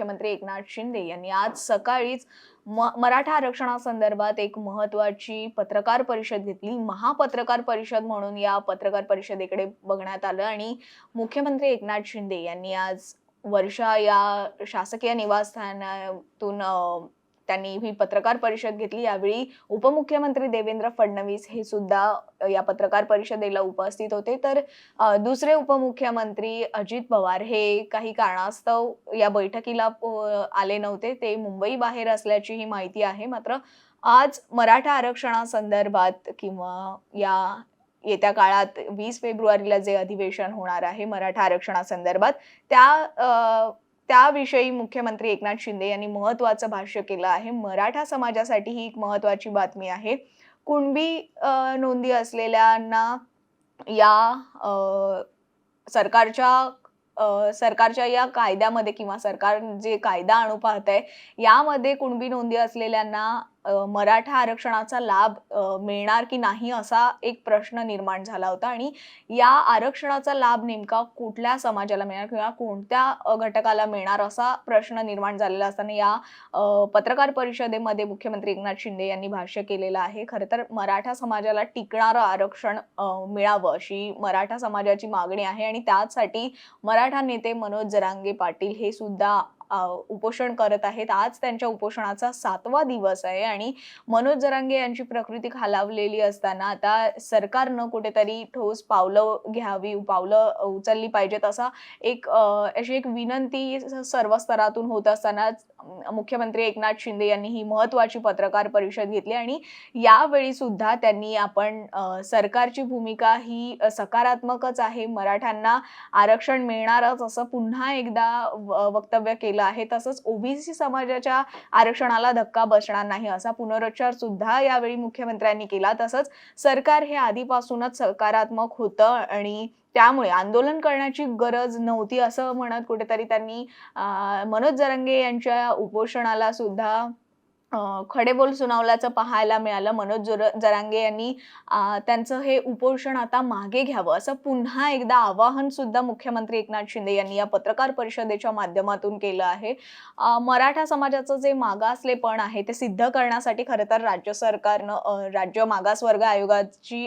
मुख्यमंत्री एकनाथ शिंदे यांनी आज सकाळीच म मराठा आरक्षणासंदर्भात एक महत्वाची पत्रकार परिषद घेतली. महापत्रकार परिषद म्हणून या पत्रकार परिषदेकडे बघण्यात आलं आणि मुख्यमंत्री एकनाथ शिंदे यांनी आज वर्षा या शासकीय निवासस्थानातून त्यांनी ही पत्रकार परिषद घेतली. यावेळी उपमुख्यमंत्री देवेंद्र फडणवीस हे सुद्धा या पत्रकार परिषदेला उपस्थित होते. तर दुसरे उपमुख्यमंत्री अजित पवार हे काही कारणास्तव या बैठकीला आले नव्हते. ते मुंबई बाहेर असल्याची ही माहिती आहे. मात्र आज मराठा आरक्षणासंदर्भात किंवा या येत्या काळात वीस फेब्रुवारीला जे अधिवेशन होणार आहे मराठा आरक्षणासंदर्भात त्या त्याविषयी मुख्यमंत्री एकनाथ शिंदे यांनी महत्वाचं भाष्य केलं आहे. मराठा समाजासाठी ही एक महत्वाची बातमी आहे. कुणबी नोंदी असलेल्यांना या सरकारच्या सरकारच्या या कायद्यामध्ये किंवा सरकार जे कायदा आणू पाहत आहे यामध्ये कुणबी नोंदी असलेल्यांना मराठा आरक्षणाचा लाभ मिळणार की नाही असा एक प्रश्न निर्माण झाला होता आणि या आरक्षणाचा लाभ नेमका कुठल्या समाजाला मिळणार किंवा कोणत्या घटकाला मिळणार असा प्रश्न निर्माण झालेला असताना या पत्रकार परिषदेमध्ये मुख्यमंत्री एकनाथ शिंदे यांनी भाष्य केलेलं आहे. खरं तर मराठा समाजाला टिकणारं आरक्षण मिळावं अशी मराठा समाजाची मागणी आहे आणि त्यासाठी मराठा नेते मनोज जरांगे पाटील हे सुद्धा उपोषण करत आहेत. आज त्यांच्या उपोषणाचा सातवा दिवस आहे आणि मनोज जरांगे यांची प्रकृती खालावलेली असताना आता सरकारनं कुठेतरी ठोस पावलं घ्यावी पावलं उचलली पाहिजेत असा एक अशी एक विनंती सर्व स्तरातून होत असतानाच मुख्यमंत्री एकनाथ शिंदे यांनी ही महत्वाची पत्रकार परिषद घेतली आणि यावेळी सुद्धा त्यांनी आपण सरकारची भूमिका ही सकारात्मकच आहे. मराठ्यांना आरक्षण मिळणारच असं पुन्हा एकदा व- वक्तव्य केलं आहे. तसंच ओबीसी समाजाच्या आरक्षणाला धक्का बसणार नाही असा पुनरुच्चार सुद्धा यावेळी मुख्यमंत्र्यांनी केला. तसंच सरकार हे आधीपासूनच सकारात्मक होतं आणि त्यामुळे आंदोलन करण्याची गरज नव्हती असं म्हणत कुठेतरी त्यांनी मनोज जरंगे यांच्या उपोषणाला सुद्धा खडेबोल सुनावल्याचं पाहायला मिळालं. मनोज जोर जरांगे यांनी त्यांचं हे उपोषण आता मागे घ्यावं असं पुन्हा एकदा आवाहन सुद्धा मुख्यमंत्री एकनाथ शिंदे यांनी या पत्रकार परिषदेच्या माध्यमातून केलं आहे. मराठा समाजाचं जे मागासलेपण आहे ते सिद्ध करण्यासाठी खरं तर राज्य सरकारनं राज्य मागासवर्ग आयोगाची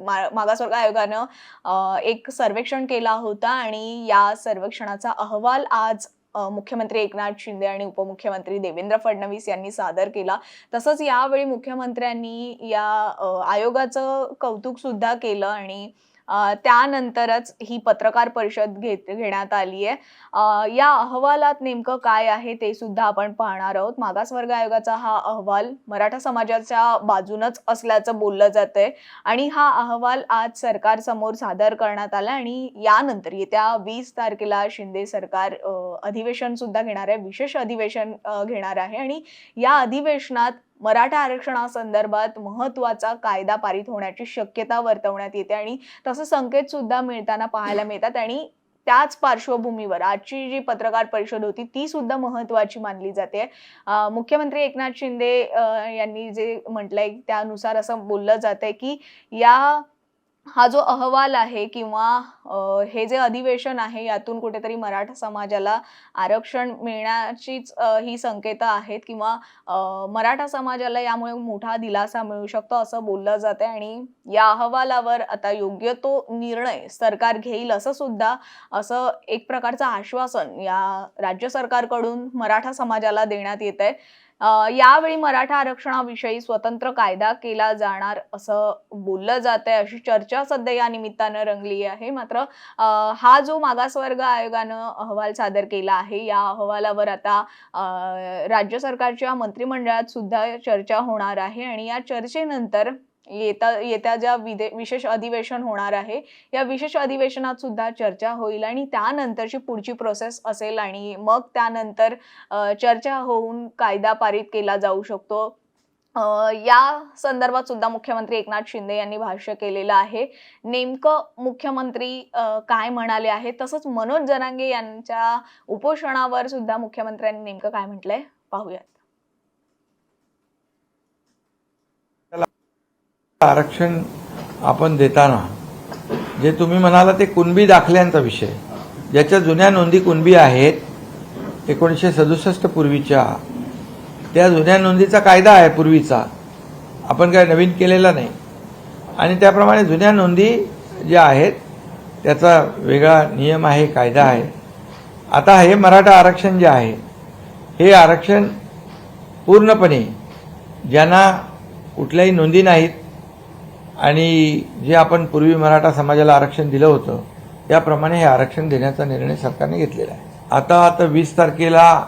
मा- मागासवर्ग आयोगानं एक सर्वेक्षण केला होता आणि या सर्वेक्षणाचा अहवाल आज मुख्यमंत्री एकनाथ शिंदे आणि उपमुख्यमंत्री देवेंद्र फडणवीस यांनी सादर केला. तसंच यावेळी मुख्यमंत्र्यांनी या आयोगाचं कौतुक सुद्धा केलं आणि त्यानंतरच ही पत्रकार परिषद घेत घेण्यात आली आहे. या अहवालात नेमकं काय आहे ते सुद्धा आपण पाहणार आहोत. मागासवर्ग आयोगाचा हा अहवाल मराठा समाजाच्या बाजूनच असल्याचं बोललं जातंय. आणि हा अहवाल आज सरकारसमोर सादर करण्यात आला आणि यानंतर येत्या वीस तारखेला शिंदे सरकार अधिवेशन सुद्धा घेणार आहे. विशेष अधिवेशन घेणार आहे. आणि या अधिवेशनात मराठा आरक्षणासंदर्भात महत्त्वाचा कायदा पारित होण्याची शक्यता वर्तवण्यात येते आणि तसं संकेत सुद्धा मिळताना पाहायला मिळतात. आणि त्याच पार्श्वभूमीवर आजची जी पत्रकार परिषद होती ती सुद्धा महत्वाची मानली जाते. मुख्यमंत्री एकनाथ शिंदे यांनी जे म्हटलंय त्यानुसार असं बोललं जातंय की या हा जो अहवाल आहे किंवा हे जे अधिवेशन आहे यातून कुठेतरी मराठा समाजाला आरक्षण मिळण्याचीच ही संकेत आहेत किंवा मराठा समाजाला यामुळे मोठा दिलासा मिळू शकतो असं बोललं जातं आणि या अहवालावर आता योग्य तो निर्णय सरकार घेईल असं सुद्धा असं एक प्रकारचं आश्वासन या राज्य सरकारकडून मराठा समाजाला देण्यात येत आहे यावेळी मराठा आरक्षणाविषयी स्वतंत्र कायदा केला जाणार असं बोललं जात आहे अशी चर्चा सध्या या निमित्तानं रंगली आहे. मात्र हा जो मागासवर्ग आयोगानं अहवाल सादर केला आहे या अहवालावर आता राज्य सरकारच्या मंत्रिमंडळात सुद्धा चर्चा होणार आहे. आणि या चर्चेनंतर येता येत्या ज्या विदे विशेष अधिवेशन होणार आहे या विशेष अधिवेशनात सुद्धा चर्चा होईल आणि त्यानंतरची पुढची प्रोसेस असेल आणि मग त्यानंतर चर्चा होऊन कायदा पारित केला जाऊ शकतो. या संदर्भात सुद्धा मुख्यमंत्री एकनाथ शिंदे यांनी भाष्य केलेलं आहे. नेमकं मुख्यमंत्री काय म्हणाले आहे तसंच मनोज जनांगे यांच्या उपोषणावर सुद्धा मुख्यमंत्र्यांनी नेमकं काय म्हटलंय? पाहूयात. आरक्षण आपण देताना जे तुम्ही म्हणाला ते कुणबी दाखल्यांचा विषय. ज्याच्या जुन्या नोंदी कुणबी आहेत एकोणीसशे सदुसष्ट पूर्वीच्या त्या जुन्या नोंदीचा कायदा आहे पूर्वीचा. आपण काय नवीन केलेला नाही. आणि त्याप्रमाणे जुन्या नोंदी ज्या आहेत त्याचा वेगळा नियम आहे कायदा आहे. आता हे मराठा आरक्षण जे आहे हे आरक्षण पूर्णपणे ज्यांना कुठल्याही नोंदी नाहीत आणि जे आपण पूर्वी मराठा समाजाला आरक्षण दिलं होतं त्याप्रमाणे हे आरक्षण देण्याचा निर्णय सरकारने घेतलेला आहे. आता आता वीस तारखेला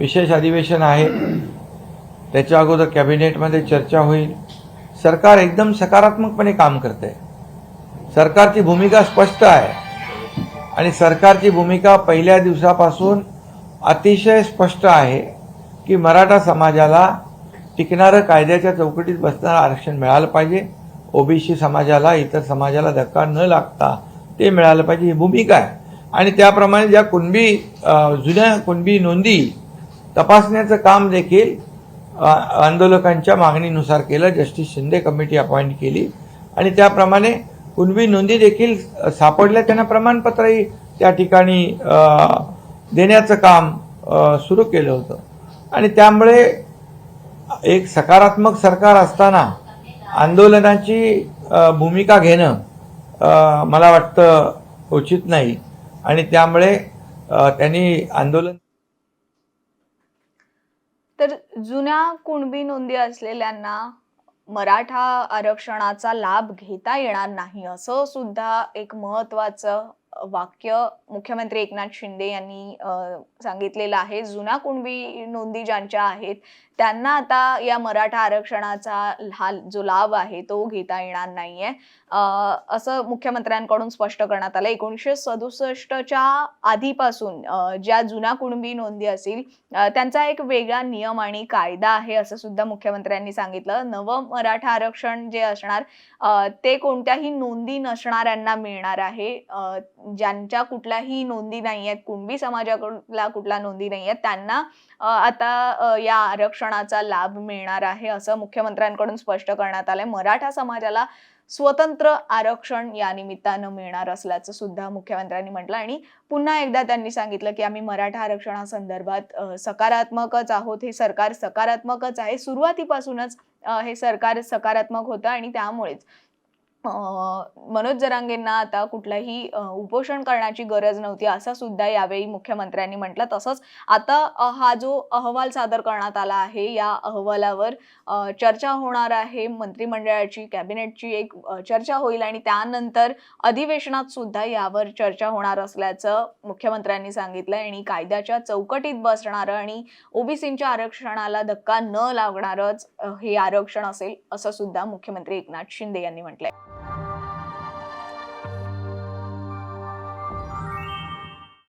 विशेष अधिवेशन आहे. त्याच्या अगोदर कॅबिनेटमध्ये चर्चा होईल. सरकार एकदम सकारात्मकपणे काम करते सरकारची भूमिका स्पष्ट आहे. आणि सरकारची भूमिका पहिल्या दिवसापासून अतिशय स्पष्ट आहे की मराठा समाजाला टिकणारं कायद्याच्या चौकटीत बसणारं आरक्षण मिळालं पाहिजे. ओबीसी समाजाला इतर समाजाला धक्का न लागता ते मिळालं पाहिजे ही भूमिका आहे. आणि त्याप्रमाणे ज्या कुणबी जुन्या कुणबी नोंदी तपासण्याचं काम देखील आंदोलकांच्या मागणीनुसार केलं. जस्टिस शिंदे कमिटी अपॉइंट केली. आणि त्याप्रमाणे कुणबी नोंदी देखील सापडल्या. त्यांना प्रमाणपत्रही त्या ठिकाणी देण्याचं काम सुरू केलं होतं. आणि त्यामुळे एक सकारात्मक सरकार असताना आंदोलनाची भूमिका घेणं मला वाटतं उचित नाही. आणि त्यामुळे त्यांनी आंदोलन तर जुन्या कुणबी नोंदी असलेल्यांना मराठा आरक्षणाचा लाभ घेता येणार नाही असं सुद्धा एक महत्वाचं वाक्य मुख्यमंत्री एकनाथ शिंदे यांनी सांगितलेलं आहे. जुना कुणबी नोंदी ज्यांच्या आहेत त्यांना आता या मराठा आरक्षणाचा हा जो लाभ आहे तो घेता येणार नाहीये. असं मुख्यमंत्र्यांकडून स्पष्ट करण्यात आलं. एकोणीसशे सदुसष्टच्या आधीपासून ज्या जुना कुणबी नोंदी असतील त्यांचा एक वेगळा नियम आणि कायदा आहे असं सुद्धा मुख्यमंत्र्यांनी सांगितलं. नवं मराठा आरक्षण जे असणार ते कोणत्याही नोंदी नसणाऱ्यांना मिळणार आहे. ज्यांच्या कुठलाही नोंदी नाही आहेत कुणबी समाजाकडला कुठला नोंदी नाही आहेत त्यांना आता या आरक्षणाचा लाभ मिळणार आहे असं मुख्यमंत्र्यांकडून स्पष्ट करण्यात आलंय. मराठा समाजाला स्वतंत्र आरक्षण या निमित्तानं मिळणार असल्याचं सुद्धा मुख्यमंत्र्यांनी म्हटलं. आणि पुन्हा एकदा त्यांनी सांगितलं की आम्ही मराठा आरक्षणासंदर्भात सकारात्मकच आहोत. हे सरकार सकारात्मकच आहे. सुरुवातीपासूनच हे सरकार सकारात्मक होतं आणि त्यामुळेच मनोज जरांगेंना आता कुठलाही उपोषण करण्याची गरज नव्हती असं सुद्धा यावेळी मुख्यमंत्र्यांनी म्हटलं. तसंच आता हा जो अहवाल सादर करण्यात आला आहे या अहवालावर चर्चा होणार आहे. मंत्रिमंडळाची कॅबिनेटची एक चर्चा होईल आणि त्यानंतर अधिवेशनात सुद्धा यावर चर्चा होणार असल्याचं मुख्यमंत्र्यांनी सांगितलं. आणि कायद्याच्या चौकटीत बसणारं आणि ओबीसींच्या आरक्षणाला धक्का न लागणारच हे आरक्षण असेल असं सुद्धा मुख्यमंत्री एकनाथ शिंदे यांनी म्हटलंय.